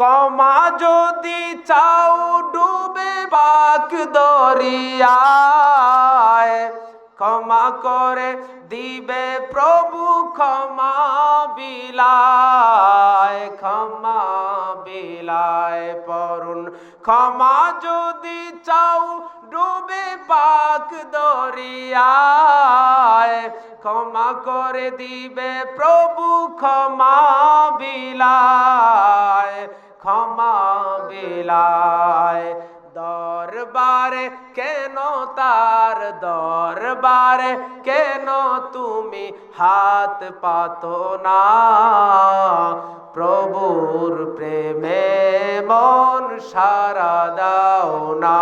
কমা যদি চাও ডুবে বাক দরিয়ায় ক্ষমা করে দিবে প্রভু ক্ষমা বিলায় ক্ষমা বিলায় পরুন। ক্ষমা যদি চাও ডুবে পাক দরিয়ায় ক্ষমা করে দিবে প্রভু ক্ষমা বিলায়। ক্ষমা বিলায়। দরবারে কেন তার দরবারে কেন তুমি হাত পাতো না? প্রভুর প্রেমে মন সারা দাও না।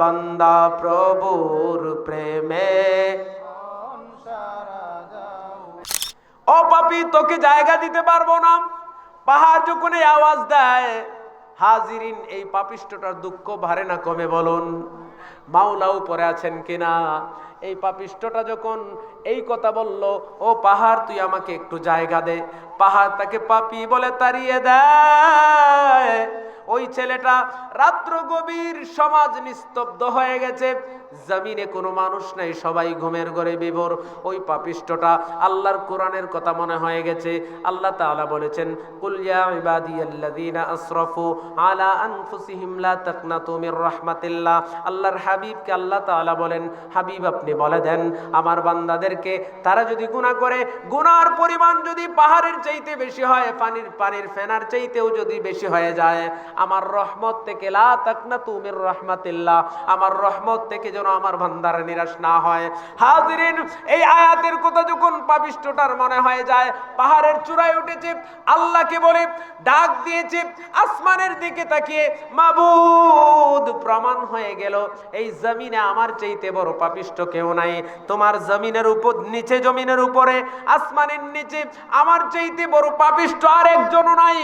বান্দা, প্রভুর প্রেমে ও পাপি, তোকে জায়গা দিতে পারব না। পাহাড় যখন এই আওয়াজ দেয়, হাজিরিন এই পাপিষ্টটার দুঃখ ভারে না কমে বলুন। মাওলা পরে আছেন কিনা? এই পাপিষ্টটা যখন এই কথা বলল, ও পাহাড়, তুই আমাকে একটু জায়গা দে। পাহাড় তাকে পাপি বলে তাড়িয়ে দেয়। ওই ছেলেটা রাত্র গভীর সমাজ নিস্তব্ধ হয়ে গেছে। জমিনে কোনো মানুষ নাই, সবাই ঘুমের ঘরে বিভোর। ওই পাপিষ্টটা আল্লাহর কোরআনের কথা মনে হয়ে গেছে। আল্লাহ তাআলা বলেছেন, কুল ইয়া ইবাদিয়াল্লাযীনা আসরাফু আলা আনফুসিহিম লা তাকনাতু মির রাহমাতিল্লাহ। আল্লাহর হাবিবকে আল্লাহ তাআলা বলেন, হাবিব, আপনি বলে দেন, আমার বান্দাদেরকে তারা যদি গুনাহ করে গুনার পরিমাণ যদি পাহাড়ের চাইতে বেশি হয়, পানির পানির ফেনার চাইতেও যদি বেশি হয়ে যায়, আমার রহমত থেকে লা তাকনাতু মির রাহমাতিল্লাহ, আমার রহমত থেকে যেন আমার বান্দারা নিরাশ না হয়। হাজিরিন, এই আয়াতের কথা যখন পাবিষ্টটার মনে হয়ে যায়, পাহাড়ের চূড়ায় উঠেছে, আল্লাহকে বলে ডাক দিয়েছে, আসমানের দিকে তাকিয়ে মাবুদ প্রমাণ হয়ে গেল, এই জমিনে আমার চাইতে বড় পাপিষ্ট কেউ নাই। তোমার জমিনের উপর, নিচে জমিনের উপরে, আসমানের নিচে আমার চাইতে বড় পাপিষ্ট আর একজনও নাই।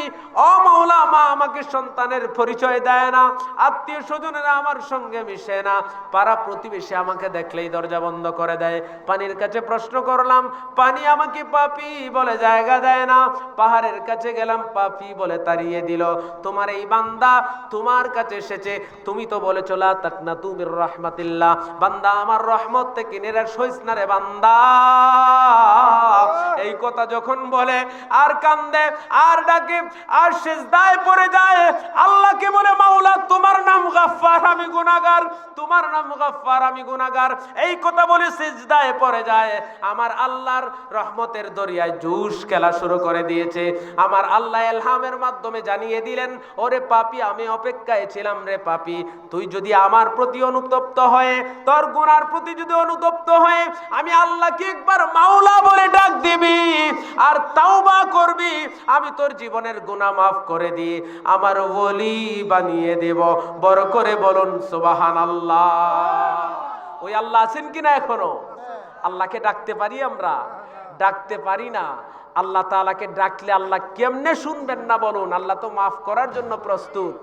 ও মৌলা, মা আমাকে সন্তানের পরিচয় দেয় না, আত্মীয় স্বজনেরা আমার সঙ্গে মিশে না। পাড়া প্রতিবেশী আমাকে দেখলেই দরজা বন্ধ করে দেয়। পানির কাছে প্রশ্ন করলাম পানি আমাকে পাপি বলে জায়গা দেয় না। পাহাড়ের কাছে গেলাম পাপি বলে তাড়িয়ে দিল তোমার এই বান্দা তোমার কাছে এসেছে। তুমি তো বলে চলা তাক না তুমি রহমাতিল্লাহ। বান্দা আমার রহমত থেকে নিরাশ হইস না রে বান্দা। এই কথা যখন বলে আর কান্দে আর ডাকে আর সেজদায় পড়ে যায় আল্লাহকে বলে মাওলা তোমার গাফফার আমি গুনাহগার। তোমার নাম গাফফার আমি গুনাহগার। এই কথা বলে সেজদায় পড়ে যায়। আমার আল্লাহর রহমতের দরিয়ায় জুস খেলা শুরু করে দিয়েছে। আমার আল্লাহ এলহামের মাধ্যমে জানিয়ে দিলেন, ওরে পাপি, আমি অপেক্ষায় ছিলাম রে পাপি। তুই যদি আমার প্রতি অনুতপ্ত হয়ে, তোর গুনার প্রতি যদি অনুতপ্ত হয়ে, আমি আল্লাহকে একবার মাওলা বলে ডাক দিবি আর তাওবা করবি, আমি তোর জীবনের গুনাহ মাফ করে দিই আমার ওলি বানিয়ে দেব। বড় করে বলুন সুবাহান আল্লাহ ওই আল্লাহ আছেন কিনা এখনও? আল্লাহকে ডাকতে পারি আমরা? ডাকতে পারি না। আল্লাহ তাআলাকে ডাকলে আল্লাহ কেমনে শুনবেন না বলুন? আল্লাহ তো মাফ করার জন্য প্রস্তুত।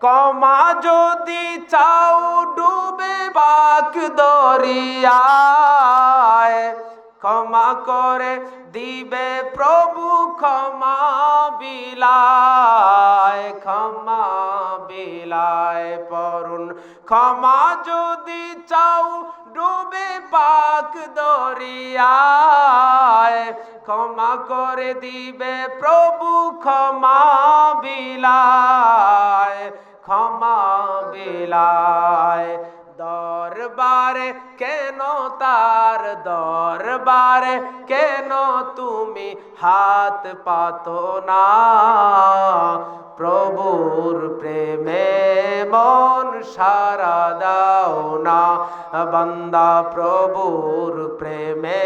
কমা যদি চাও ডুবে বাক দরিয়ায়, ক্ষমা করে দিবে প্রভু ক্ষমা বিলায়। বিলায় পরুন। ক্ষমা যদি চাও, ডুবে পাক দরিয়ায়। ক্ষমা করে দিবে প্রভু, ক্ষমা বিলায়। ক্ষমা বিলায়। দরবারে কেন তার দরবারে? কেন তুমি হাত পাতো না? প্রভুর প্রেমে মন সারা দাও না। বান্দা প্রভুর প্রেমে